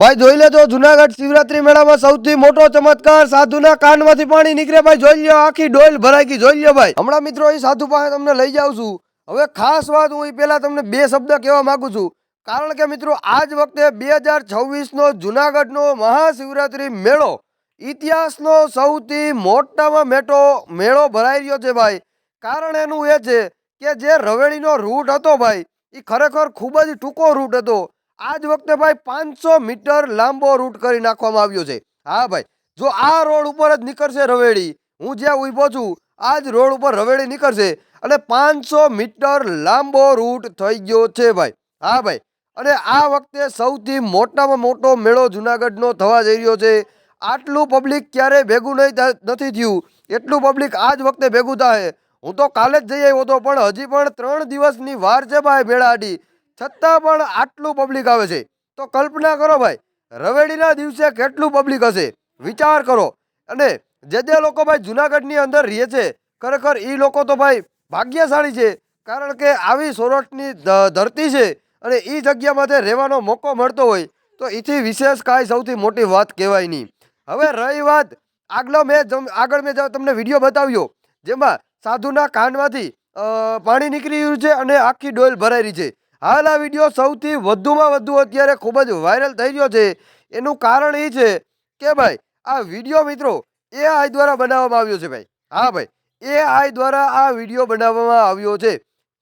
ભાઈ, જોઈ લેજો, જુનાગઢ શિવરાત્રી મેળામાં સૌથી મોટો ચમત્કાર સાધુના કાનમાંથી પાણી નીકળે ભાઈ, જોઈ લ્યો, આખી ડોલ ભરાઈ ગઈ, જોઈ લ્યો ભાઈ. હમણાં મિત્રો, એ સાધુ પાસે તમને લઈ જાઉં છું. હવે ખાસ વાત હું એ પહેલાં તમને બે શબ્દ કહેવા માંગુ છું. કારણ કે મિત્રો, આજ વખતે બે હજાર છવ્વીસનો જુનાગઢનો મહાશિવરાત્રી મેળો ઇતિહાસનો સૌથી મોટામાં મોટો મેળો ભરાઈ રહ્યો છે ભાઈ. કારણ એનું એ છે કે જે રવેડીનો રૂટ હતો ભાઈ એ ખરેખર ખૂબ જ ટૂંકો રૂટ હતો. આજ વખતે ભાઈ પાંચસો મીટર લાંબો રૂટ કરી નાખવામાં આવ્યો છે. હા ભાઈ, જો આ રોડ ઉપર જ નીકળશે રવેડી, હું જ્યાં ઊભો છું આ જ રોડ ઉપર રવેડી નીકળશે અને પાંચસો મીટર લાંબો રૂટ થઈ ગયો છે ભાઈ. હા ભાઈ, અને આ વખતે સૌથી મોટામાં મોટો મેળો જુનાગઢનો થવા જઈ રહ્યો છે. આટલું પબ્લિક ક્યારેય ભેગું નહીં નથી થયું. એટલું પબ્લિક આ જ વખતે ભેગું થાય. હું તો કાલે જ જઈ આવ્યો હતો, પણ હજી પણ ત્રણ દિવસની વાર છે ભાઈ મેળા આડી છતાં પણ આટલું પબ્લિક આવે છે. તો કલ્પના કરો ભાઈ, રવેડીના દિવસે કેટલું પબ્લિક હશે? વિચાર કરો. અને જે જે લોકો ભાઈ જુનાગઢની અંદર રહે છે, ખરેખર એ લોકો તો ભાઈ ભાગ્યશાળી છે. કારણ કે આવી સોરઠની ધરતી છે અને એ જગ્યામાં રહેવાનો મોકો મળતો હોય, તો એથી વિશેષ કાંઈ સૌથી મોટી વાત કહેવાય નહીં. હવે રહી વાત, આગલો મેં આગળ મેં તમને વીડિયો બતાવ્યો, જેમાં સાધુના કાનમાંથી પાણી નીકળી રહ્યું છે અને આખી ડોલ ભરાઈ રહી છે. હાલ આ વીડિયો સૌથી વધુમાં વધુ અત્યારે ખૂબ જ વાયરલ થઈ રહ્યો છે. એનું કારણ એ છે કે ભાઈ, આ વીડિયો મિત્રો એઆઈ દ્વારા બનાવવામાં આવ્યો છે ભાઈ. હા ભાઈ એઆઈ દ્વારા આ વીડિયો બનાવવામાં આવ્યો છે.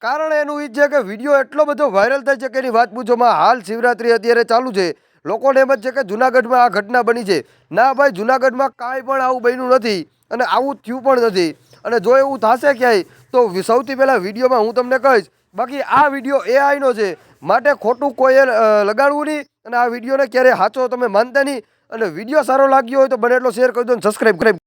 કારણ એનું એ છે કે વીડિયો એટલો બધો વાયરલ થાય છે કે એની વાત પૂછોમાં હાલ શિવરાત્રી અત્યારે ચાલુ છે. લોકોને એમ જ છે કે જુનાગઢમાં આ ઘટના બની છે. ના ભાઈ, જુનાગઢમાં કાંઈ પણ આવું બન્યું નથી અને આવું થયું પણ નથી. અને જો એવું થશે ક્યાંય, તો સૌથી પહેલાં વિડીયોમાં હું તમને કહીશ બાકી આ વીડિયો એઆઈનો છે. માટે ખોટું કોઈએ લગાડવું નહીં અને આ વિડીયોને ક્યારેય સાચો તમે માનતા નહીં. અને વીડિયો સારો લાગ્યો હોય તો બને એટલો શેર કરી દો અને સબસ્ક્રાઈબ કરી